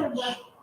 much.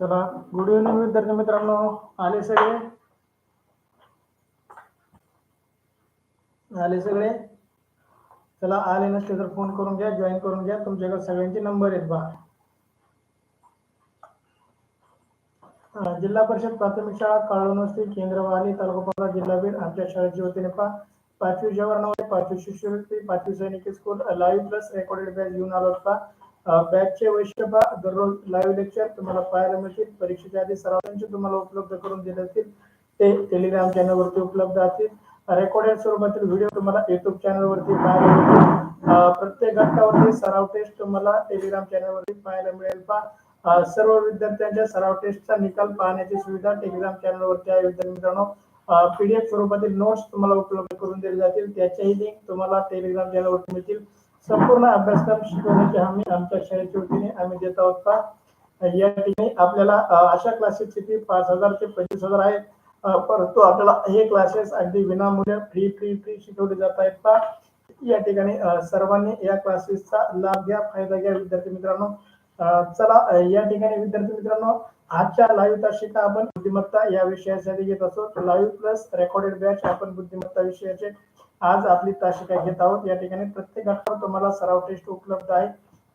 चला good evening विद्यार्थी मित्रांनो. आले सगळे? आले सगळे? चला, आले नसले तर फ़ोन करून घ्या जॉईन करून घ्या. तुमच्याकडे सगळ्यांचे नंबर आहेत बा. जिल्हा परिषद प्राथमिक शाळा काळवणवस्ती केंद्रवाली तालुका जिल्हा बीड आमच्या शाळेच्या वतीने पा पाचवी जवाहर पाचवी शिष्यवृत्ती पाचवी सैनिकी school live plus recorded batch घेऊन आलो होता बॅचचे वैशिष्ट्य पहा दररोज लाईव्ह लेक्चर तुम्हाला पाहायला मिळतील. परीक्षेच्या आधी सरावांचे तुम्हाला उपलब्ध करून दिले असतील ते टेलिग्राम चॅनलवरती उपलब्ध असतील रेकॉर्डेड स्वरूपातील व्हिडिओ तुम्हाला युट्यूब चॅनलवरती पाहायला मिळतील. प्रत्येक घटकावरती सराव टेस्ट तुम्हाला टेलिग्राम चॅनलवरती पाहायला मिळेल पहा. सर्व विद्यार्थ्यांच्या सराव टेस्टचा निकाल पाहण्याची सुविधा टेलिग्राम चॅनलवरती आहे. विद्यार्थी मित्रांनो पीडीएफ स्वरूपातील नोट्स तुम्हाला उपलब्ध करून दिले जातील. त्याच्याही लिंक तुम्हाला टेलिग्राम चॅनलवरती मिळतील. संपूर्ण अभ्यासक्रम शिकवण्याची हमी आमच्या शाळेच्या वतीने आम्ही देत आहोत. का या ठिकाणी आपल्याला अशा क्लासेसची फी पाच हजार ते पंचवीस हजार आहे परंतु आपल्याला हे क्लासेस अगदी विनामूल्य फ्री फ्री फ्री शिकवले जात आहेत. का या ठिकाणी सर्वांनी या क्लासेसचा लाभ घ्या फायदा घ्या विद्यार्थी मित्रांनो. चला या ठिकाणी विद्यार्थी मित्रांनो आजच्या लाईव्ह तासिका आपण बुद्धिमत्ता या विषयासाठी घेत असतो. लाईव्ह प्लस रेकॉर्डेड बॅच आपण बुद्धिमत्ता विषयाचे आज आपली तासिका घेत आहोत. या ठिकाणी प्रत्येक घटकावर तुम्हाला सराव टेस्ट उपलब्ध आहे.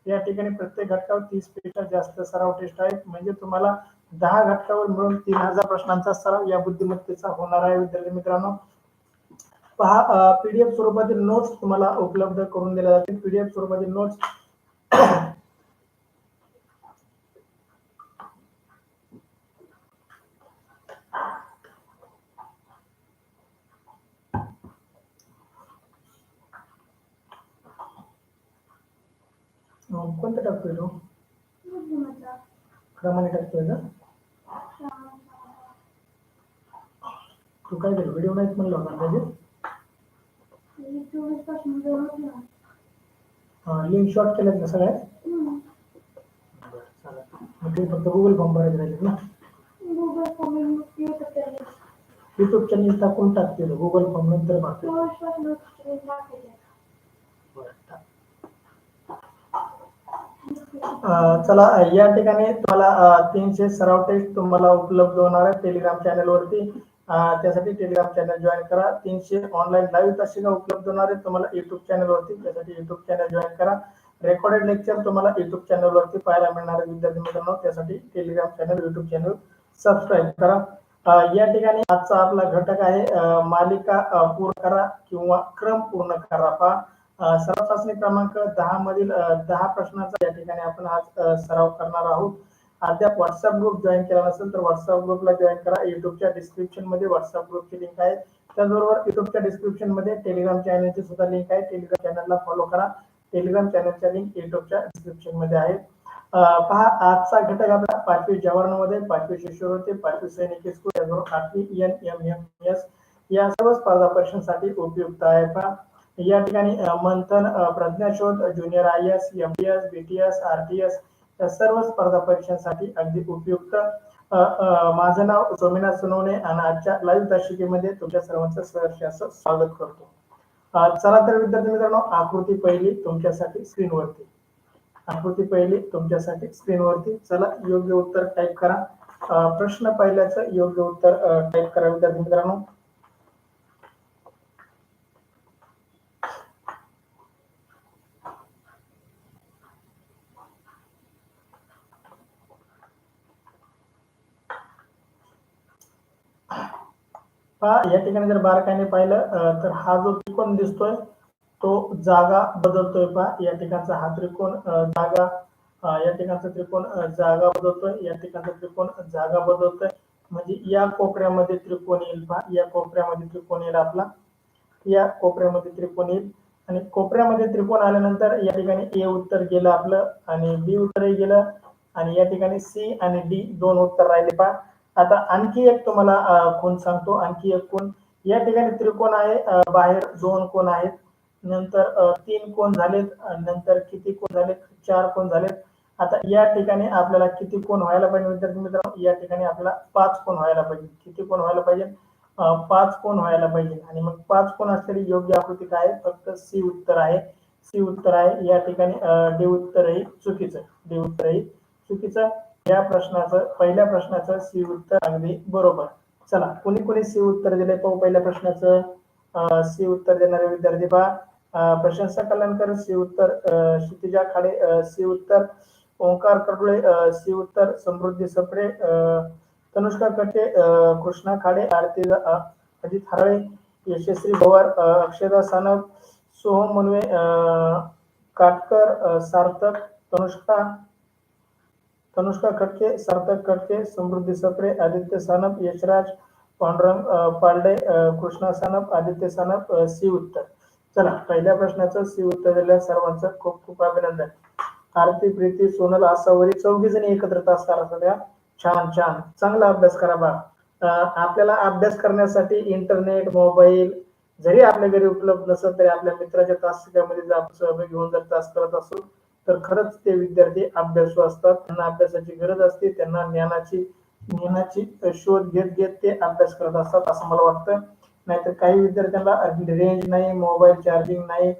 या ठिकाणी प्रत्येक घटकावर तीसपेक्षा जास्त सराव टेस्ट आहेत. म्हणजे तुम्हाला दहा घटकावर मिळून तीन हजार प्रश्नांचा सराव या बुद्धिमत्तेचा होणार आहे विद्यार्थी मित्रांनो. पहा पीडीएफ स्वरूपातील नोट्स तुम्हाला उपलब्ध करून दिल्या जातील. पीडीएफ स्वरूपातील नोट्स कोणतं टाकतोय तो क्रमाने टाकतोय का तू काय केलं व्हिडिओ नाहीच म्हणलं होता त्याचे लिंक शॉर्ट केलं ना सगळ्यात ते फक्त गुगल फॉर्म भरायचे राहिले ना युट्यूब चॅनल टाकून टाकते गुगल फॉर्म नंतर मारते चला या ठिकाणी तुम्हाला तीनशे सराव टेस्ट तुम्हाला उपलब्ध होणार आहे टेलिग्राम चॅनल वरती. त्यासाठी टेलिग्राम चॅनल जॉईन करा. तीनशे ऑनलाईन लाईव्ह तासिका उपलब्ध होणार आहे तुम्हाला युट्यूब चॅनल वरती. त्यासाठी युट्यूब चॅनल जॉईन करा. रेकॉर्डेड लेक्चर तुम्हाला युट्यूब चॅनल वरती पाहायला मिळणार आहे विद्यार्थी मित्रांनो. त्यासाठी Telegram channel YouTube channel subscribe करा. या ठिकाणी आजचा आपला घटक आहे मालिका पूर्ण करा किंवा क्रम पूर्ण करा पहा. सराव चाचणी क्रमांक दहा मधील दहा प्रश्नांचा या ठिकाणी आपण आज सराव करणार आहोत. अद्याप व्हॉट्सअप ग्रुप जॉईन केला नसेल तर व्हॉट्सअप ग्रुपला जॉईन करा. युट्यूबच्या डिस्क्रिप्शनमध्ये व्हॉट्सअप ग्रुपची लिंक आहे. त्याचबरोबर युट्यूबच्या डिस्क्रिप्शनमध्ये टेलिग्राम चॅनलची सुद्धा लिंक आहे. टेलिग्राम चॅनलला फॉलो करा. टेलिग्राम चॅनलच्या लिंक युट्यूबच्या डिस्क्रिप्शनमध्ये आहे. पहा आजचा घटक आपला पाचवी जवाहरमध्ये पाचवी शिष्यवृत्ती पाचवी सैनिक स्कूल त्याचबरोबर आठवी एन एम एम एस या सर्व स्पर्धा परीक्षांसाठी उपयुक्त आहे. पहा या ठिकाणी Manthan Pradnyashodh junior I S M T S B T S R T S या सर्व स्पर्धा परीक्षांसाठी अगदी उपयुक्त. माझं नाव सोमेनाथ सोनवणे आणि आजच्या लाईव्ह दर्शिकेमध्ये तुमच्या सर्वांचं सहर्ष असं स्वागत करतो. चला तर विद्यार्थी मित्रांनो आकृती पहिली तुमच्यासाठी स्क्रीनवरती. आकृती पहिली तुमच्यासाठी स्क्रीनवरती. चला योग्य उत्तर टाईप करा. प्रश्न पहिल्याचं योग्य उत्तर टाईप करा विद्यार्थी मित्रांनो. पहा या ठिकाणी जर बारकाईने पाहिलं तर हा जो त्रिकोण दिसतोय तो जागा बदलतोय पहा. या ठिकाणचा हा त्रिकोण जागा या ठिकाणचा त्रिकोण जागा बदलतोय. या ठिकाणचा त्रिकोण जागा बदलतोय. म्हणजे या कोपऱ्यामध्ये त्रिकोण येईल पहा. या कोपऱ्यामध्ये त्रिकोण येईल आपला. या कोपऱ्यामध्ये त्रिकोण येईल. आणि कोपऱ्यामध्ये त्रिकोण आल्यानंतर या ठिकाणी ए उत्तर गेलं आपलं आणि बी उत्तरही गेलं. आणि या ठिकाणी सी आणि डी दोन उत्तर राहिले पहा. आता आणखी एक तुम्हाला कोण सांगतो. आणखी एक कोण या ठिकाणी त्रिकोण आहे बाहेर दोन कोण आहेत. नंतर तीन कोण झालेत. नंतर किती कोण झालेत? चार कोण झालेत. आता या ठिकाणी आपल्याला किती कोण व्हायला पाहिजे विद्यार्थी मित्रांनो? या ठिकाणी आपल्याला पाच कोण व्हायला पाहिजे. किती कोण व्हायला पाहिजे? पाच कोण व्हायला पाहिजे. आणि मग पाच कोण असलेली योग्य आकृती काय फक्त सी उत्तर आहे. सी उत्तर आहे. या ठिकाणी डी उत्तरही चुकीचं डी उत्तरही चुकीचं या प्रश्नाचं पहिल्या प्रश्नाचं सी उत्तर अगदी बरोबर. चला कोणी कोणी सी उत्तर दिले? पाहू पहिल्या प्रश्नाचं. सी उत्तर देणारे विद्यार्थी पहा. प्रशंसा कल्याणकर सी उत्तर क्षितिजा खाडे सी उत्तर ओंकार कडुळे सी उत्तर समृद्धी सपडे अं, तनुष्का कटे कृष्णा खाडे आरती अजित हरळे यशस्वी भवार अक्षदा सानप सोहम मनवे अं, काटकर सार्थक तनुष्का तनुष्का खटके सार्थक खटके समृद्धी सप्रे आदित्य सानप यशराज पांडुरंग अं, कृष्णा सानप आदित्य सानप सी उत्तर. चला पहिल्या प्रश्नाचं सी उत्तर दिल्या सर्वांचं खूप खूप अभिनंदन. आरती प्रीती सोनल आसावरी चौघी जणी एकत्र तास करा सध्या छान छान. चांगला अभ्यास करा बा. आपल्याला अभ्यास करण्यासाठी इंटरनेट मोबाईल जरी आपल्या घरी उपलब्ध नसेल तरी आपल्या मित्राच्या तास त्यामध्ये आपण सहभागी घेऊन जर तास करत असू तर खरंच ते विद्यार्थी अभ्यासू असतात. त्यांना अभ्यासाची गरज असते. त्यांना ज्ञानाची ज्ञानाची शोध घेत घेत ते अभ्यास करत असतात असं मला वाटतं. नाहीतर काही विद्यार्थ्यांना रेंज नाही मोबाईल चार्जिंग नाही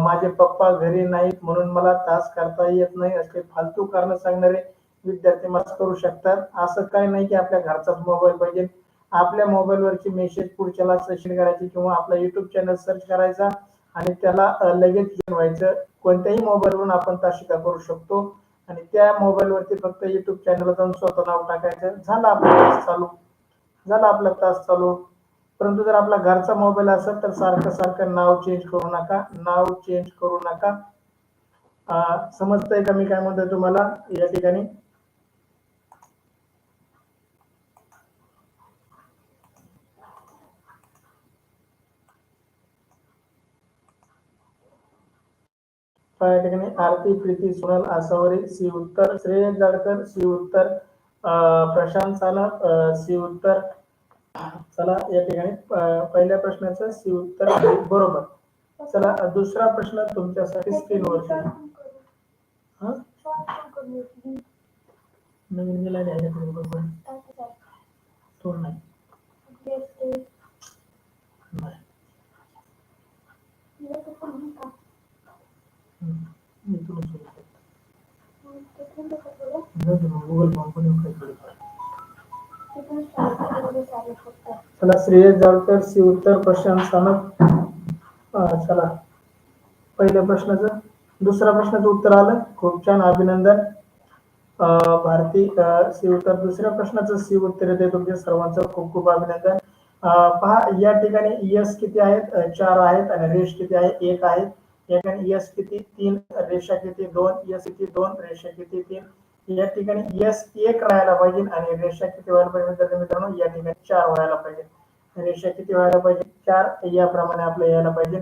माझे पप्पा घरी नाहीत म्हणून मला तास करता येत नाही असले फालतू कारण सांगणारे विद्यार्थी मला करू शकतात. असं काही नाही की आपल्या घरचाच मोबाईल पाहिजे. आपल्या मोबाईलवरची मेसेज पुढच्याला सेशन करायची किंवा आपला युट्यूब चॅनल सर्च करायचा. आणि त्याला लगेच join व्हायचं कोणत्याही मोबाईलवरून आपण तासिका करू शकतो. आणि त्या मोबाईलवरती फक्त युट्यूब चॅनलला जाऊन स्वतः नाव टाकायचं. झाला आपला तास चालू. झाला आपला तास चालू. परंतु जर आपला घरचा मोबाईल असेल तर सारखं सारखं नाव चेंज करू नका. नाव चेंज करू नका. समजतंय का मी काय म्हणतोय तुम्हाला? या ठिकाणी या ठिकाणी आरती प्रीती सोनल आसावरे सी उत्तर श्रेयस जाडकर सी उत्तर प्रशांत साला सी उत्तर. चला या ठिकाणी पहिल्या प्रश्नाचं सी उत्तर बरोबर. चला दुसरा प्रश्न तुमच्यासाठी स्क्रीनवरती हा? नवीन गेला नाही. बरोबर नाही नाही हम्म. मी तुला सुरू करतो गुगल फॉर्म पण येऊ काही चला श्रेयस जावकर सी उत्तर प्रशांत सानप. चला. पहिल्या प्रश्नाचं दुसऱ्या प्रश्नाचं उत्तर आलं. खूप छान अभिनंदन. अं, भारती अं, सी उत्तर. दुसऱ्या प्रश्नाचं सी उत्तर येते तुमच्या सर्वांचं खूप खूप अभिनंदन. पहा या ठिकाणी यस किती आहेत? चार आहेत आणि रेश किती आहे? एक आहेत या ठिकाणी यस किती? तीन रेषा किती? दोन यस किती? दोन रेषा किती? तीन? या ठिकाणी यस एक राहायला पाहिजे आणि रेषा किती व्हायला पाहिजे मित्रांनो? मित्रांनो या ठिकाणी चार व्हायला पाहिजे. रेषा किती व्हायला पाहिजे? चार याप्रमाणे आपलं यायला पाहिजे.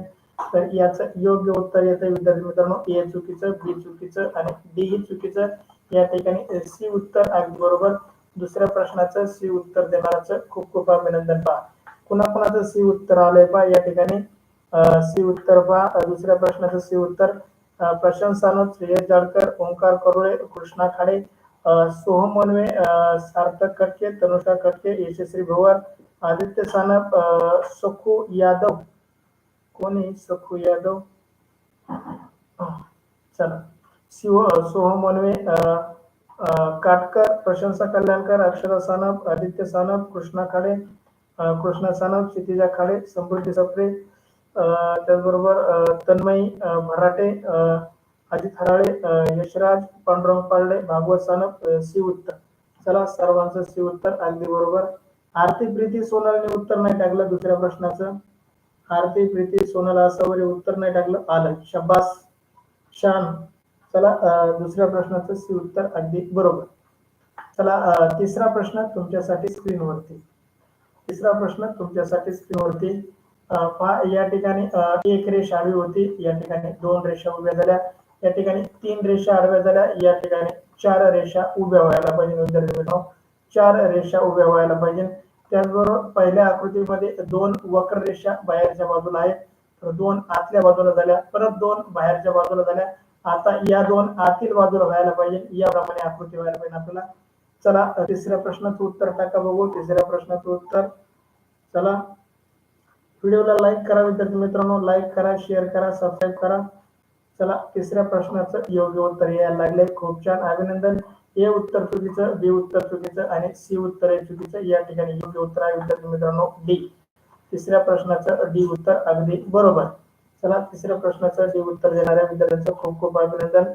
तर याचं योग्य उत्तर येतं विद्यार्थी मित्रांनो ए चुकीचं बी चुकीचं आणि डी ही चुकीचं. या ठिकाणी सी उत्तर अगदी बरोबर. दुसऱ्या प्रश्नाचं सी उत्तर देणाराचं खूप खूप अभिनंदन पहा. कुणा कुणाचं सी उत्तर आलंय पहा या ठिकाणी? सी उत्तर पहा दुसऱ्या प्रश्नाचं सी उत्तर अं, प्रशांत सानप श्रेयस जाडकर ओंकार करुळे कृष्णा खाडे सोहम मनवे अं, सार्थक कटके तनुषा कटके यशस्वी भोवर आदित्य सानप सखू यादव. कोणी? सखू यादव. चला. शिव सोहम मनवे काटकर प्रशंसा कल्याणकर अक्षरा सानप आदित्य सानप कृष्णा खाडे कृष्णा सानप क्षितिजा खाडे समृद्धी सप्रे त्याचबरोबर तन्मयी मराठे अजित हराळे यशराज पांडुरंग पाळडे भागवत सानप सी उत्तर. चला सर्वांचं सी उत्तर अगदी बरोबर. आरती प्रीती सोनालीने उत्तर नाही टाकलं दुसऱ्या प्रश्नाचं. आरती प्रीती सोनल असं उत्तर नाही टाकलं. आलं शब्बास शान. चला दुसऱ्या प्रश्नाचं सी उत्तर अगदी बरोबर. चला तिसरा प्रश्न तुमच्यासाठी स्क्रीनवरती. तिसरा प्रश्न तुमच्यासाठी स्क्रीनवरती. या ठिकाणी एक रेषा हवी होती. या ठिकाणी दोन रेषा उभ्या झाल्या. या ठिकाणी तीन रेषा आडव्या झाल्या. या ठिकाणी चार रेषा उभ्या व्हायला पाहिजे. विद्यार्थी मित्रांनो चार रेषा उभ्या व्हायला पाहिजे. त्याचबरोबर पहिल्या आकृतीमध्ये दोन वक्र रेषा बाहेरच्या बाजूला आहेत. तर दोन आतल्या बाजूला झाल्या. परत दोन बाहेरच्या बाजूला झाल्या. आता या दोन आतील बाजूला व्हायला पाहिजे. याप्रमाणे आकृती व्हायला पाहिजे आपल्याला. चला तिसऱ्या प्रश्नाचं उत्तर टाका बघू. तिसऱ्या प्रश्नाचं उत्तर. चला. व्हिडिओला लाईक करा विद्यार्थी मित्रांनो. लाईक करा शेअर करा सबस्क्राईब करा. चला तिसऱ्या प्रश्नाचं योग्य उत्तर यायला लागले. खूप छान. अभिनंदन. ए उत्तर चुकीचं बी उत्तर चुकीचं आणि सी उत्तर आहे चुकीचं या ठिकाणी योग्य उत्तर आहे विद्यार्थी मित्रांनो. डी. तिसऱ्या प्रश्नाचं डी उत्तर अगदी बरोबर. चला तिसऱ्या प्रश्नाचं डी उत्तर देणाऱ्या विद्यार्थ्यांचं खूप खूप अभिनंदन.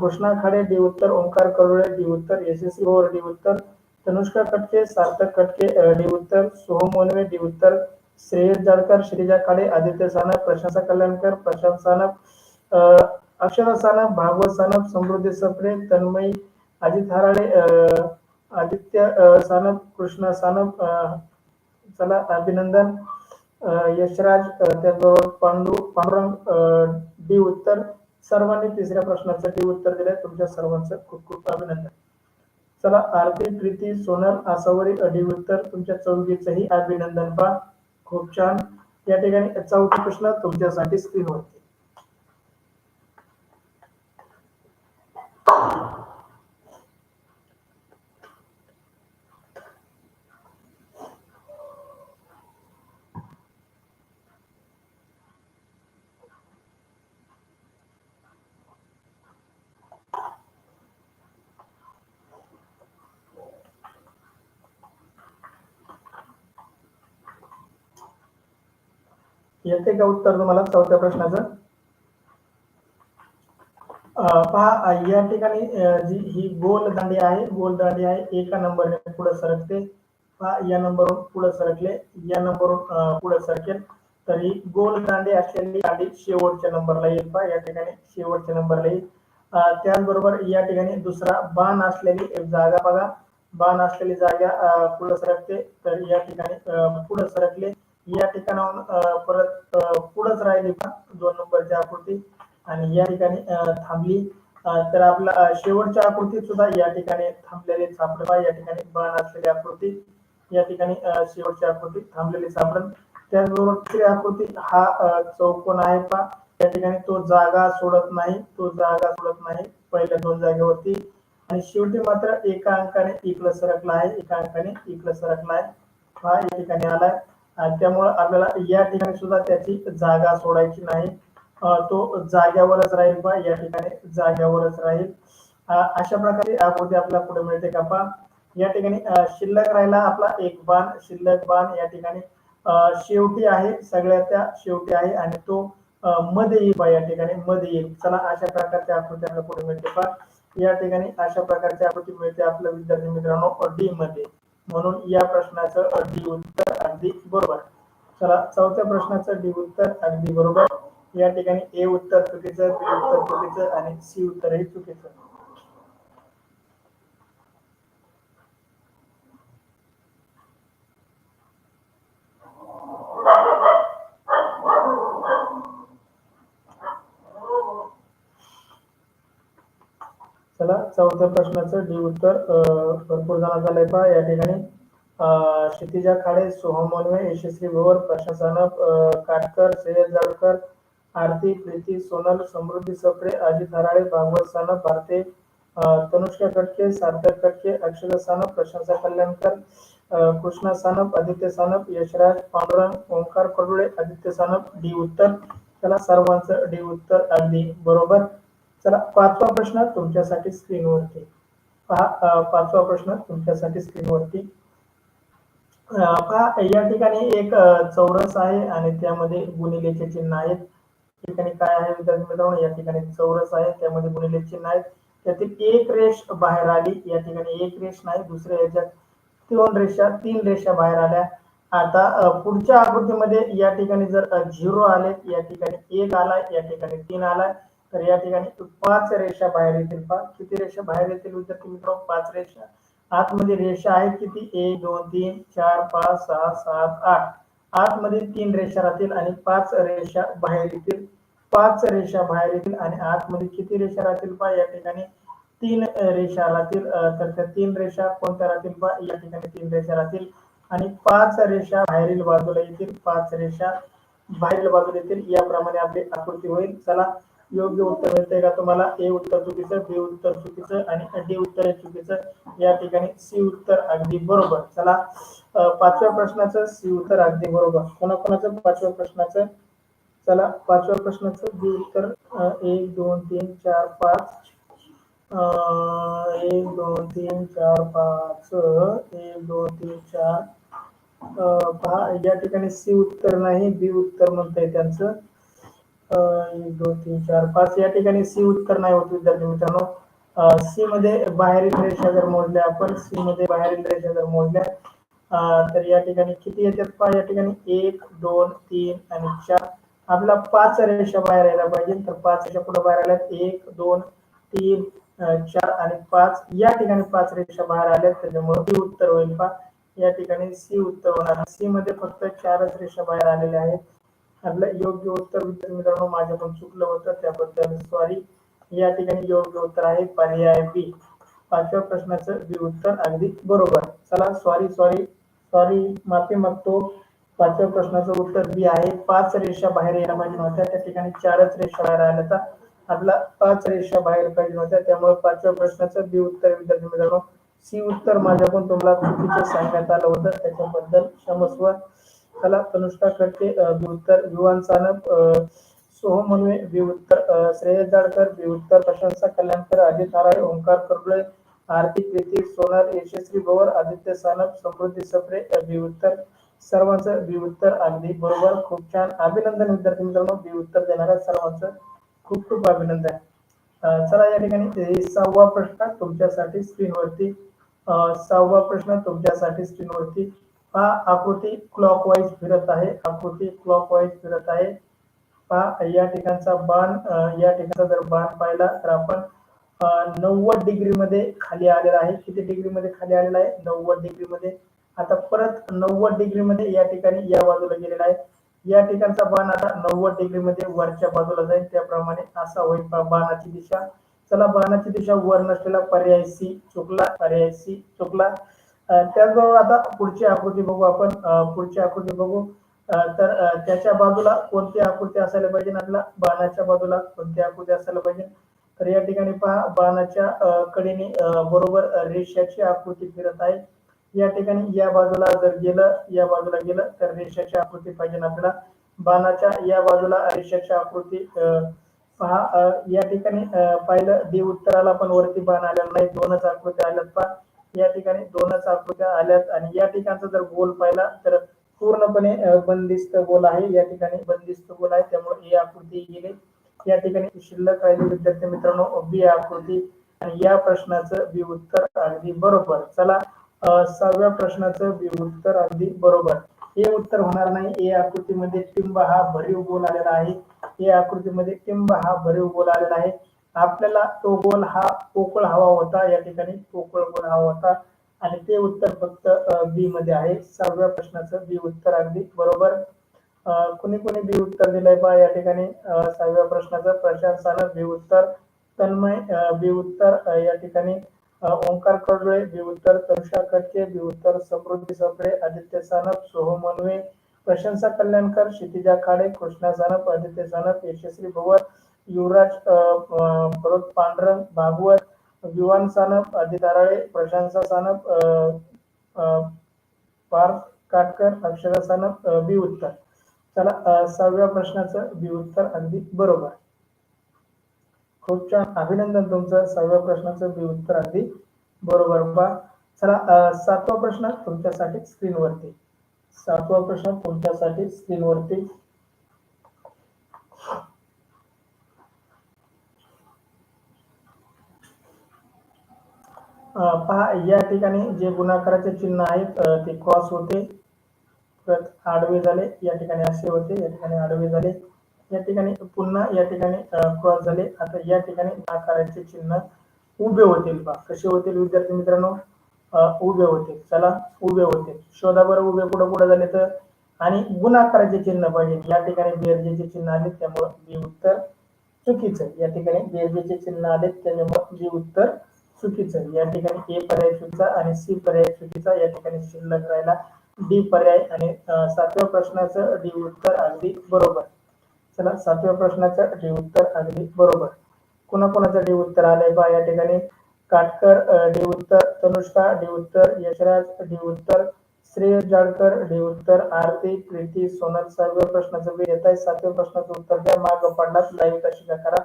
कृष्णा खाडे डी उत्तर. ओंकार करुळे डी उत्तर. यशस्वी ओवर डी उत्तर. तनुष्का कटके सार्थक कटके डी उत्तर. सोहम मोनवे डी उत्तर. श्रेयस जाडकर श्रीजा काळे आदित्य सानप प्रशांत कल्याणकर प्रशांत सानप अक्षरा सानप भागवत सानप समृद्धी सपरे तन्मयी अजित हराळे अं, आदित्य सानप कृष्णा सानप चला अभिनंदन यशराज अं, त्याचबरोबर पांडू पांडुरंग डी उत्तर सर्वांनी तिसऱ्या प्रश्नाचं डी उत्तर दिलंय. तुमच्या सर्वांचं खूप खूप अभिनंदन. चला आरती प्रीती सोनल आसावरी डी उत्तर तुमच्या चौघीचंही अभिनंदन पा खूप छान. या ठिकाणी चौथा प्रश्न तुमच्यासाठी स्क्रीनवरती येते का उत्तर तुम्हाला? चौथ्या प्रश्नाचं. पहा या ठिकाणी जी ही गोल दांडी आहे गोल दांडी आहे एका नंबरने पुढे सरकते. पहा या नंबरवरून पुढे सरकले या नंबरवरून पुढे सरकेल. तर ही गोल दांडी असलेली दांडी शेवटच्या नंबरला येईल. पहा या ठिकाणी शेवटच्या नंबरला येईल. त्याचबरोबर या ठिकाणी दुसरा बाण असलेली एक जागा बघा. बाण असलेली जागा पुढे सरकते. तर या ठिकाणी पुढे सरकले. या ठिकाणाहून परत अं, पुढंच राहिली का दोन नंबरची आकृती. आणि या ठिकाणी थांबली. तर आपला शेवटच्या आकृतीत सुद्धा या ठिकाणी थांबलेले सापडवा या ठिकाणी बाण असलेली आकृती या ठिकाणी शेवटची आकृती थांबलेली सापडण त्याचबरोबर तिसरी आकृती हा चौकोन आहे का या ठिकाणी तो जागा सोडत नाही. तो जागा सोडत नाही. पहिल्या दोन जागेवरती. आणि शेवटी मात्र एका अंकाने e इकडं सरकला आहे. एका अंकाने e इकडं सरकला आहे. हा या ठिकाणी आलाय. आणि त्यामुळे आपल्याला या ठिकाणी सुद्धा त्याची जागा सोडायची नाही. तो जाग्यावरच राहील बा या ठिकाणी जाग्यावरच राहील. अशा प्रकारे आकृती आपल्याला पुढे मिळते का पा या ठिकाणी शिल्लक राहिला आपला एक बाण शिल्लक बाण या ठिकाणी. शेवटी आहे सगळ्या त्या शेवटी आहे आणि तो मध्ये येईल या ठिकाणी मध्ये येईल. चला अशा प्रकारच्या आकृती आपल्याला पुढे मिळते पा या ठिकाणी अशा प्रकारची आकृती मिळते आपल्या विद्यार्थी मित्रांनो डी मध्ये. म्हणून या प्रश्नाचं अगदी उत्तर अगदी बरोबर. चला चौथ्या प्रश्नाचं डी उत्तर अगदी बरोबर. या ठिकाणी ए उत्तर चुकीचं बी उत्तर चुकीचं आणि सी उत्तर हे चुकीचं चला चौथ्या प्रश्नाचं डी उत्तर भरपूर जणांचं झालंय पहा या ठिकाणी क्षितिजा खाडे सोहम मोनवे यशस्वी भोवर प्रशासन काटकर सय्यद जाडकर आरती प्रीती सोनल समृद्धी सप्रे अजित हराळे भागवत सानप भारते तनुष्का कटके सार्थक कटके अक्षरा सानप प्रशंसा कल्याणकर कृष्णा सानप आदित्य सानप यशराज पांडुरंग ओंकार कडुळे आदित्य सानप डी उत्तर. त्याला सर्वांचं डी उत्तर अगदी बरोबर. चला पाचवा प्रश्न तुमच्यासाठी स्क्रीनवरती पहा पाचवा प्रश्न तुमच्यासाठी स्क्रीनवरती पहा या ठिकाणी एक चौरस आहे आणि त्यामध्ये गुणिलेचे चिन्ह आहेत. या ठिकाणी काय आहे विद्यार्थी मित्रांनो? या ठिकाणी चौरस आहे त्यामध्ये गुणिले चिन्ह आहेत. त्यातील एक रेष बाहेर आली या ठिकाणी एक रेष नाही दुसऱ्या याच्यात दोन रेषा तीन रेषा बाहेर आल्या. आता पुढच्या आकृतीमध्ये या ठिकाणी जर झिरो आले या ठिकाणी एक आलाय या ठिकाणी तीन आलाय. तर या ठिकाणी पाच रेषा बाहेर येतील किती रेषा बाहेर येतील विद्यार्थी मित्र पाच रेषा. आतमध्ये रेषा आहेत किती? एक दोन तीन चार पाच सहा सात आठ. आतमध्ये तीन रेषा राहतील आणि पाच रेषा बाहेर येतील. पाच रेषा बाहेर येतील आणि आतमध्ये किती रेषा राहतील पहा? या ठिकाणी तीन रेषा राहतील. तर त्या तीन रेषा कोणत्या राहतील पहा? या ठिकाणी तीन रेषा राहतील. आणि पाच रेषा बाहेरील बाजूला येतील. पाच रेषा बाहेरील बाजूला येतील. याप्रमाणे आपली आकृती होईल. चला योग्य उत्तर मिळतंय का तुम्हाला? ए उत्तर चुकीचं बी उत्तर चुकीचं आणि डी उत्तर हे चुकीचं. या ठिकाणी सी उत्तर अगदी बरोबर. चला पाचव्या प्रश्नाचं सी उत्तर अगदी बरोबर. कोणाकोणाचं पाचव्या प्रश्नाचं? चला पाचव्या प्रश्नाचं बी उत्तर एक दोन तीन चार पाच. एक दोन तीन चार पाच. एक दोन तीन चार. पहा या ठिकाणी सी उत्तर नाही बी उत्तर म्हणतंय त्यांचं. एक दोन तीन चार पाच या ठिकाणी सी उत्तर नाही होत विद्यार्थी मित्रांनो. सी मध्ये बाहेरील रेषा जर मोजल्या आपण सी मध्ये बाहेरील रेषा जर मोजल्या तर या ठिकाणी किती येतात पहा या ठिकाणी एक दोन तीन आणि चार. आपला पाच रेषा बाहेर यायला पाहिजे तर पाच रेषा पुढे बाहेर आल्यात? एक दोन तीन चार आणि पाच. या ठिकाणी पाच रेषा बाहेर आल्यात त्याच्यामुळे बी उत्तर होईल पहा. या ठिकाणी सी उत्तर होणार. सी मध्ये फक्त चारच रेषा बाहेर आलेल्या आहेत. आपलं योग्य उत्तर विद्यार्थी मित्रांनो माझ्या पण चुकलं होतं. त्याबद्दल सॉरी या ठिकाणी योग्य उत्तर आहे. पर्याय बी पाचव्या प्रश्नाचं बी उत्तर अगदी बरोबर. चला सॉरी सॉरी सॉरी माफी मागतो. पाचव्या प्रश्नाचं उत्तर बी आहे. पाच रेषा बाहेर यायला पाहिजे म्हणजे नव्हत्या त्या ठिकाणी चारच रेषा बाहेर आल्या तर आपला पाच रेषा बाहेर पाहिजे नव्हत्या. त्यामुळे पाचव्या प्रश्नाचं बी उत्तर विद्यार्थी मित्रांनो. सी उत्तर माझ्याकडून तुम्हाला चुकीचं सांगण्यात आलं होतं. त्याच्याबद्दल क्षमस्व चला तनुष्का करते बी उत्तर युवान सानप सोहम मनवे बी श्रेयस जाडकर बी प्रशंसा कल्याणकर अजित नाराय ओंकार करडुळे आरती प्रीती सोनार यशस्वी भवर आदित्य सानप समृद्धी सप्रे अ, सर्वांचं बी अगदी बरोबर. खूप छान. अभिनंदन विद्यार्थी मित्रांनो विउत्तर देणाऱ्या सर्वांचं खूप खूप अभिनंदन. चला या ठिकाणी सहावा प्रश्न तुमच्यासाठी स्क्रीनवरती सहावा प्रश्न तुमच्यासाठी स्क्रीनवरती पहा आकृती क्लॉकवाईज फिरत आहे. आकृती क्लॉकवाईज फिरत आहे. पहा या ठिकाणचा बाण या ठिकाणचा जर बाण पाहिला तर आपण नव्वद डिग्री मध्ये खाली आलेला आहे. किती डिग्री मध्ये खाली आलेला आहे? नव्वद डिग्री मध्ये. आता परत नव्वद डिग्री मध्ये या ठिकाणी या बाजूला गेलेला आहे. या ठिकाणचा बाण आता नव्वद डिग्री मध्ये वरच्या बाजूला जाईल. त्याप्रमाणे असा होईल बाणाची दिशा. चला बाणाची दिशा वर नसलेला पर्याय सी चुकला. पर्याय सी चुकला. त्याचबरोबर आता पुढची आकृती बघू आपण. पुढची आकृती बघू. तर त्याच्या बाजूला कोणती आकृती असायला पाहिजे? आपल्याला बाणाच्या बाजूला कोणती आकृती असायला पाहिजे? तर या ठिकाणी पहा बाणाच्या कडेने बरोबर रेषाची आकृती फिरत आहे. या ठिकाणी या बाजूला जर गेलं या बाजूला गेलं तर रेषाची आकृती पाहिजे आपल्याला. बाणाच्या या बाजूला रेषाची आकृती पहा या ठिकाणी पाहिलं डी उत्तराला पण वरती बाण आलेला नाही. दोनच आकृती आल्यात पहा. या ठिकाणी दोनच आकृत्या आल्यात. आणि या ठिकाणचा जर गोल पाहिला तर पूर्णपणे बंदिस्त गोल आहे. या ठिकाणी बंदिस्त गोल आहे. त्यामुळे ही आकृती गेली. या ठिकाणी शिल्लक राहिली विद्यार्थी मित्रांनो. बी आकृती. आणि या प्रश्नाचं बी उत्तर अगदी बरोबर. चला सहाव्या प्रश्नाचं बी उत्तर अगदी बरोबर. हे उत्तर होणार नाही. ए आकृतीमध्ये टिंब हा भरीव गोल आलेला आहे. या आकृतीमध्ये टिंब हा भरीव गोल आलेला आहे. आपल्याला तो गोल हा पोकळ हवा होता. या ठिकाणी पोकळ गोल हवा होता. आणि ते उत्तर फक्त बी मध्ये आहे. सहाव्या प्रश्नाचं बी उत्तर अगदी बरोबर. कुणी कुणी बी उत्तर दिलंय पहा या ठिकाणी सहाव्या प्रश्नाचं प्रशासनानं बी उत्तर. तन्मय बी उत्तर. या ठिकाणी ओंकार कडुळे बी उत्तर. तरुषा कटके बी उत्तर. समृद्धी सपडे आदित्य सानप सोहम मनवे प्रशंसा कल्याणकर क्षितिजा खाडे कृष्णा सानप आदित्य सानप यशस्वी भवर युवराज परत पांढरंग भागवत विवान सानप आदित आराळे प्रशांसा सानप पार्थ काटकर अक्षरा सानप बी उत्तर. चला सहाव्या प्रश्नाचं बी उत्तर अगदी बरोबर. खूप छान. अभिनंदन तुमचं. सहाव्या प्रश्नाचं बी उत्तर अगदी बरोबर. बा चला सातवा प्रश्न तुमच्यासाठी स्क्रीनवरती. सातवा प्रश्न तुमच्यासाठी स्क्रीनवरती. पहा या ठिकाणी जे गुणाकाराचे चिन्ह आहेत ते क्रॉस होते. परत आडवे झाले या ठिकाणी असे होते या ठिकाणी आडवे झाले. या ठिकाणी पुन्हा या ठिकाणी क्रॉस झाले. आता या ठिकाणी आकाराचे चिन्ह उभे होतील पहा. कसे होतील विद्यार्थी मित्रांनो? उभे होते चला उभे होते शोधा बरं उभे कुठं कुठं झाले तर. आणि गुणाकाराचे चिन्ह पाहिजे. या ठिकाणी बेरजेचे चिन्ह आले त्यामुळं बी उत्तर चुकीचं आहे. या ठिकाणी बेरजेचे चिन्ह आले त्याच्यामुळे बी उत्तर चुकीचं आहे. या ठिकाणी ए पर्याय चुकीचा आणि सी पर्याय चुकीचा या ठिकाणी शिल्लक राहिला. डी पर्याय आणि सातव्या प्रश्नाचं डी उत्तर अगदी बरोबर. चला सातव्या प्रश्नाचं डी उत्तर अगदी बरोबर. कोणाकोणाचं डी उत्तर आलंय? बा या ठिकाणी काटकर डी उत्तर तनुष्का डी उत्तर यशराज डी उत्तर श्रेयस जाडकर डी उत्तर आरती प्रीती सोनल. सहाव्या प्रश्नाचं बी येत आहे. सातव्या प्रश्नाचं उत्तर द्या. माग पडलाच लाईव्ह तशी करा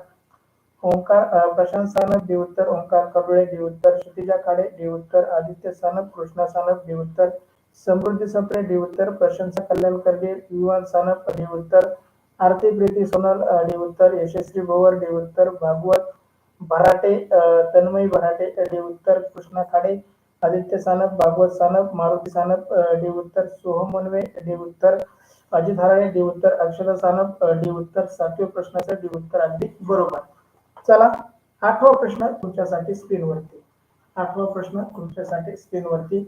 ओंकार प्रशांत सानप डी ओंकार कबळे डी उत्तर क्षितिजा खाडे डी उत्तर आदित्य सानप कृष्णा सानप देवोत्तर समृद्धी सप्रे डी उत्तर प्रशंसा कल्याण कर्गे युवान सानप डी आरती प्रीती सोनल अं, यशस्वी भोवर देवोत्तर भागवत भराटे तन्मयी तन्मय भराटे डी उत्तर कृष्णा खाडे आदित्य सानप भागवत सानप मारुती सानप अं, सोहम मनवे डी उत्तर अजित हराळे डी अक्षरा अक्षता सानप अं, सातव्या प्रश्नाचं डी उत्तर अगदी बरोबर. चला आठवा प्रश्न तुमच्यासाठी स्क्रीनवरती आठवा प्रश्न तुमच्यासाठी स्क्रीनवरती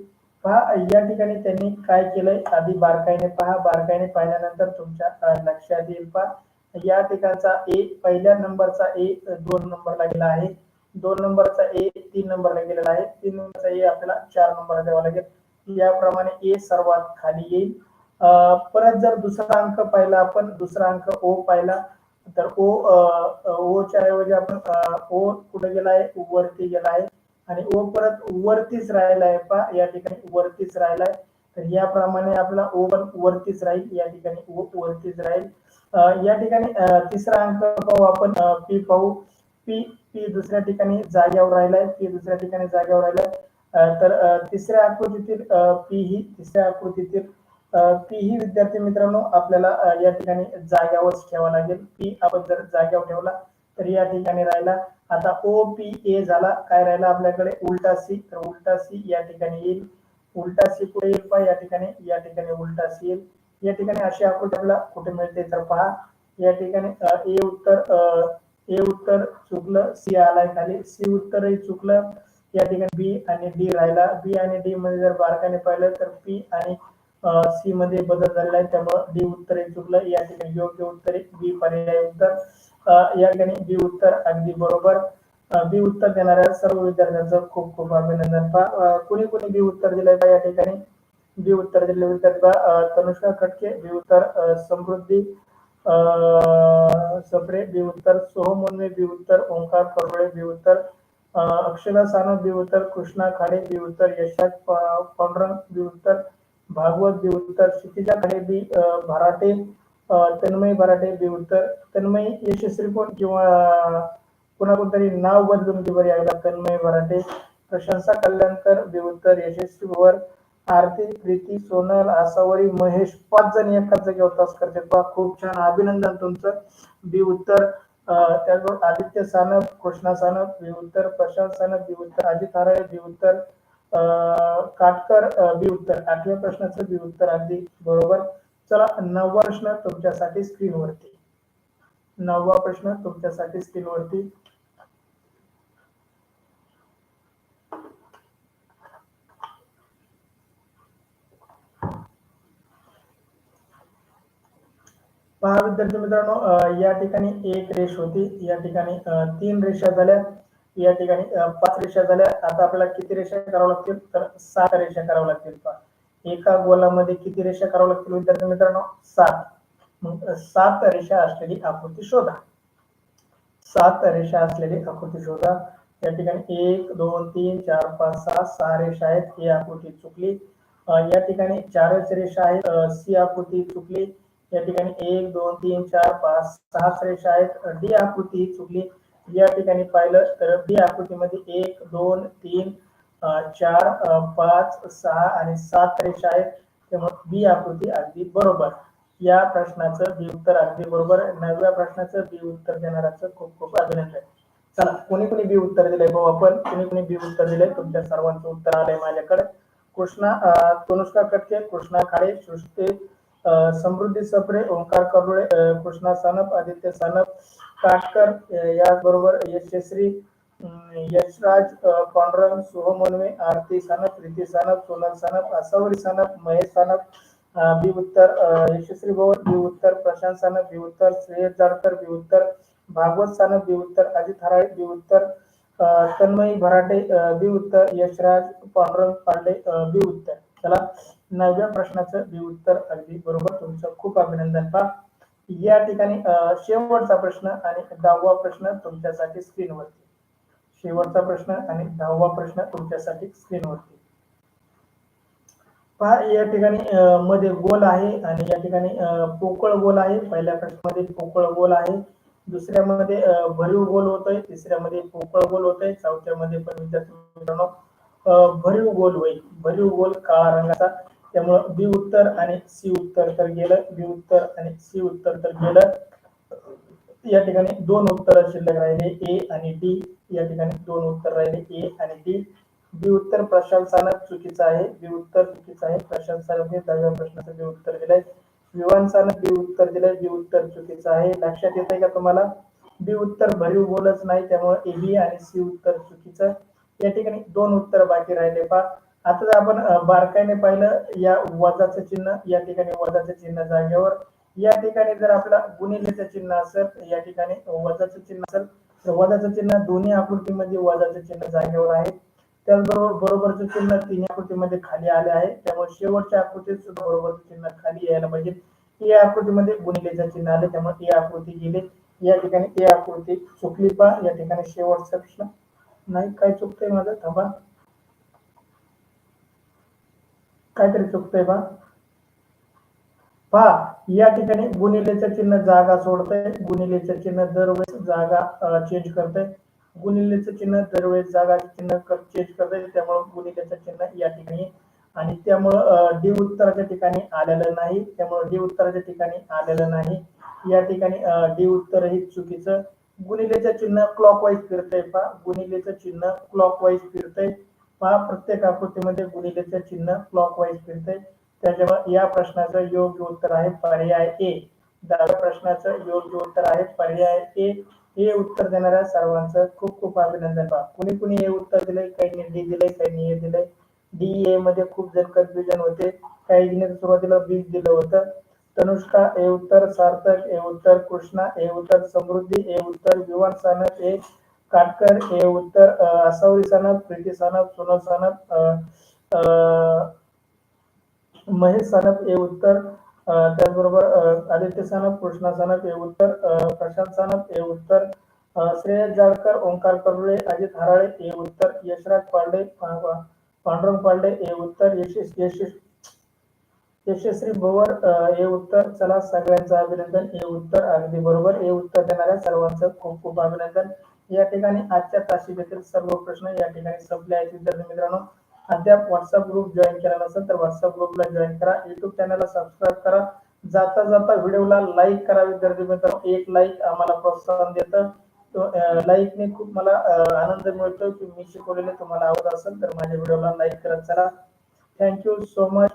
पहा या ठिकाणी त्यांनी काय केलंय? आधी बारकाईने पहा. बारकाईने पाहिल्यानंतर तुमच्या लक्षात येईल. पहा या ठिकाणचा ए पहिल्या नंबरचा ए दोन नंबरला गेला आहे. दोन नंबरचा ए तीन नंबरला गेलेला आहे. तीन नंबरचा ए आपल्याला चार नंबरला द्यावा लागेल. याप्रमाणे ए सर्वात खाली येईल. अं, परत जर दुसरा अंक पाहिला आपण दुसरा अंक ओ पाहिला तर ओ ओच्या ऐवजी आपण ओ कुठे गेला आहे वरती गेला आहे आणि ओ परत वरतीच राहिलाय पा या ठिकाणी वरतीच राहिलाय. तर याप्रमाणे आपला ओ पण वरतीच राहील या ठिकाणी ओ वरतीच राहील. या ठिकाणी तिसरा अंक पाहू आपण पी पाहू. पी पी दुसऱ्या ठिकाणी जाग्यावर राहिलाय पी दुसऱ्या ठिकाणी जाग्यावर राहिलाय. तर तिसऱ्या आकृतीतील पी ही तिसऱ्या आकृतीतील पी ही विद्यार्थी मित्रांनो आपल्याला या ठिकाणी जाग्यावरच ठेवा लागेल. पी आपण जर जाग्यावर ठेवला तर या ठिकाणी राहिला. आता ओ पी ए झाला. काय राहिला आपल्याकडे? उलटा सी तर उलटा सी या ठिकाणी येईल. उलटा सी कुठे येईल पहा या ठिकाणी. या ठिकाणी उलटा सी येईल. या ठिकाणी अशी आकृती आपल्याला कुठे मिळते तर पहा. या ठिकाणी ए उत्तर ए उत्तर चुकलं. सी आलाय खाली. सी उत्तरही चुकलं. या ठिकाणी बी आणि डी राहिला. बी आणि डी मध्ये जर बारकाने पाहिलं तर पी आणि सी मध्ये बदल झालेला आहे त्यामुळे डी उत्तर हे चुकलं. या ठिकाणी योग्य उत्तर बी पर्याय उत्तर. या ठिकाणी बी उत्तर अगदी बरोबर. बी उत्तर देणाऱ्या सर्व विद्यार्थ्यांचं खूप खूप अभिनंदन. पहा कुणी कुणी बी उत्तर दिलंय का या ठिकाणी? बी उत्तर दिले विद्यार्थी तनुष्का खटके बी उत्तर समृद्धी अं, सप्रे बी उत्तर सोहम मुनवे बी उत्तर ओंकार करवळे बी उत्तर अक्षरा सानप बी उत्तर कृष्णा खाडे बी उत्तर यशात पांडुरंग बी उत्तर भागवत बी क्षितिजा खाडे बी भराटे तन्मय भराटे बी उत्तर तन्मय यशस्वी कोण किंवा पुन्हा कोणतरी नाव बदलून की बरं यायला तन्मय भराटे प्रशंसा कल्याणकर बी यशस्वी भवर आरती प्रीती सोनल आसावरी महेश पाच जण एकाच जागेवर तास करतात. खूप छान. अभिनंदन तुमचं. बी उत्तर त्याचबरोबर आदित्य सानप कृष्णा सानप बी उत्तर प्रशांत सानप बी उत्तर अजित हाराळे बी उत्तर काटकर अं, बी उत्तर. आठव्या प्रश्नाचं बी उत्तर अगदी बरोबर. चला नववा प्रश्न तुमच्यासाठी स्क्रीनवरती. नववा प्रश्न तुमच्यासाठी स्क्रीनवरती. पहा विद्यार्थी मित्रांनो या ठिकाणी एक रेष होती. या ठिकाणी तीन रेषा झाल्या या ठिकाणी पाच रेषा झाल्या. आता आपल्याला किती रेषा कराव्या लागतील? तर सात रेषा कराव्या लागतील एका गोलामध्ये किती रेषा कराव्या लागतील विद्यार्थी मित्रांनो? सात. मग सात रेषा असलेली आकृती शोधा. सात रेषा असलेली आकृती शोधा. या ठिकाणी एक दोन तीन चार पाच सहा सहा रेषा आहेत. ही आकृती चुकली. या ठिकाणी चारच रेषा आहेत. सी आकृती चुकली. या ठिकाणी एक दोन तीन चार पाच सहा रेषा आहेत. डी आकृती चुकली. या ठिकाणी पाहिलं तर बी आकृतीमध्ये एक दोन तीन चार पाच सहा आणि सात रेषा आहेत. त्यामुळे बी आकृती अगदी बरोबर. या प्रश्नाचं बी उत्तर अगदी बरोबर. आहे. नवव्या प्रश्नाचं बी उत्तर देणाऱ्याचं खूप खूप अभिनंदन. चला कोणी कोणी बी उत्तर दिलंय भाऊ आपण? कोणी कोणी बी उत्तर दिलंय? तुमच्या सर्वांचं उत्तर आलंय माझ्याकडे. कृष्णा तनुष्का कटके कृष्णा खाडे सृष्टी समृद्धी सप्रे ओंकार करुळे कृष्णा सानप आदित्य सानप काटकर याचबरोबर यशस्वी यशराज अं, पांडुरंग आरती सानप प्रीती सानप सोनल सानप आसावरी सानप महेश सानप बी उत्तर यशस्वी भवन बी उत्तर प्रशांत सानप बी उत्तर श्रेयस जाडकर बी उत्तर भागवत सानप बी उत्तर अजित हराळे बी उत्तर तन्मयी भराटे बी उत्तर यशराज पांडुरंग पांडे बी उत्तर. चला नवव्या प्रश्नाचं बी उत्तर अगदी बरोबर. तुमचं खूप अभिनंदन पा या ठिकाणी शेवटचा प्रश्न आणि दहावा प्रश्न तुमच्यासाठी स्क्रीनवरती. शेवटचा प्रश्न आणि दहावा प्रश्न तुमच्यासाठी स्क्रीनवरती. पहा या ठिकाणी मध्ये गोल आहे आणि या ठिकाणी पोकळ गोल आहे. पहिल्या प्रश्नामध्ये पोकळ गोल आहे. दुसऱ्यामध्ये भरीव गोल होतोय. तिसऱ्यामध्ये पोकळ गोल होतोय. चौथ्यामध्ये पण विद्यार्थी मित्रांनो भरीव गोल होईल. भरीव गोल काळा रंगाचा. त्यामुळं बी उत्तर आणि सी उत्तर तर गेलं बी उत्तर आणि सी उत्तर तर गेलं. या ठिकाणी दोन उत्तर शिल्लक राहिले ए आणि डी. या ठिकाणी दोन उत्तर राहिले ए आणि डी. बी उत्तर प्रशांत चुकीचं आहे बी उत्तर चुकीचं आहे. प्रशांत दहाव्या प्रश्नाचं बी उत्तर दिलंय. विवांसानं बी उत्तर दिलंय बी उत्तर चुकीचं आहे. लक्षात येत आहे का तुम्हाला? बी उत्तर भरीव बोलच नाही त्यामुळे ए बी आणि सी उत्तर चुकीचं. या ठिकाणी दोन उत्तर बाकी राहिले पा आता जर आपण बारकाईने पाहिलं या वजाचं चिन्ह या ठिकाणी वजाचं चिन्ह जागेवर या ठिकाणी जर आपला गुणिलेचं चिन्ह असेल या ठिकाणी वजाचं चिन्ह असेल तर वजाचं चिन्ह दोन्ही आकृतीमध्ये वजाचं चिन्ह जागेवर आहे. त्याचबरोबर बरोबरचं चिन्ह तिन्ही आकृतीमध्ये खाली आले आहे. त्यामुळे शेवटच्या आकृतीत सुद्धा बरोबरचं चिन्ह खाली यायला पाहिजे. या आकृतीमध्ये गुणिलेचं चिन्ह आले त्यामुळे ही आकृती गेली. या ठिकाणी ए आकृती चुकली पा या ठिकाणी शेवटचा प्रश्न. नाही काय चुकतंय माझं. थांबा. काहीतरी चुकतंय बा. पहा या ठिकाणी गुणिलेचं चिन्ह जागा सोडतंय. गुणिलेचं चिन्ह दरवेळेस जागा चेंज करतंय. गुणिलेचं चिन्ह दरवेळेस जागा चिन्ह चेंज करतंय. त्यामुळे गुणिलेचं चिन्ह या ठिकाणी. आणि त्यामुळं डी उत्तराच्या ठिकाणी आलेलं नाही. त्यामुळे डी उत्तराच्या ठिकाणी आलेलं नाही. या ठिकाणी डी उत्तर ही चुकीचं. गुणिलेचं चिन्ह क्लॉकवाईज फिरतंय पहा. गुणिलेचं चिन्ह क्लॉकवाईज फिरतंय. पहा प्रत्येक आकृतीमध्ये गुणिलेचं चिन्ह क्लॉक वाईज फिरते त्याच्यामुळे या प्रश्नाचं योग्य उत्तर आहे पर्याय ए दहाव्या प्रश्नाचं योग्य उत्तर आहे पर्याय ए हे उत्तर देणाऱ्या सर्वांचं खूप खूप अभिनंदन पहा कुणी कुणी हे उत्तर दिलंय? काहींनी डी दिलंय काहींनी हे दिलंय. डी ए मध्ये खूप जण कन्फ्युजन होते. काही जण सुरुवातीला बी दिलं होतं. तनुष्का ए उत्तर सार्थक ए उत्तर कृष्णा ए उत्तर समृद्धी ए उत्तर विवान सानप ए काटकर ए उत्तर असावरी सानप प्रीती सानप सोनल सानप महेश सानप हे उत्तर त्याचबरोबर आदित्य सानप कृष्णा सानप हे उत्तर प्रशांत सानप हे उत्तर श्रेयस जाडकर ओंकार करुळे अजित हराळे हे उत्तर यशराज पांडे पांडुरंग पांडे हे उत्तर यशस यशस यशस्वी भोवर अं, हे उत्तर चला सगळ्यांचं अभिनंदन हे उत्तर अगदी बरोबर हे उत्तर देणाऱ्या सर्वांचं खूप खूप अभिनंदन. या ठिकाणी आजच्या तासिकेतील सर्व प्रश्न या ठिकाणी संपले आहेत. विद्यार्थी मित्रांनो अद्याप व्हॉट्सअप ग्रुप जॉईन केला नसेल तर व्हॉट्सअप ग्रुपला जॉईन करा. युट्यूब चॅनलला सबस्क्राईब करा. जाता जाता व्हिडिओला लाईक करा विद्यार्थी मित्रांनो. एक लाईक आम्हाला प्रोत्साहन देतं. लाईकने खूप मला आनंद मिळतो की मी शिकवलेले तुम्हाला आवडत असेल तर माझ्या व्हिडिओला लाईक करत चला. थँक्यू सो मच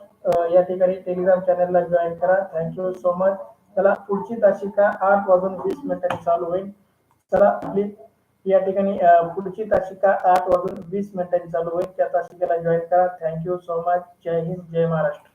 या ठिकाणी टेलिग्राम चॅनलला जॉईन करा. थँक्यू सो मच चला पुढची तासिका आठ वाजून वीस मिनिटांनी चालू होईल. चला प्लीज या ठिकाणी पुढची तासिका आठ वाजून वीस मिनिटांनी चालू होईल. त्या तासिकेला जॉईन करा. थँक्यू सो मच जय हिंद जय महाराष्ट्र.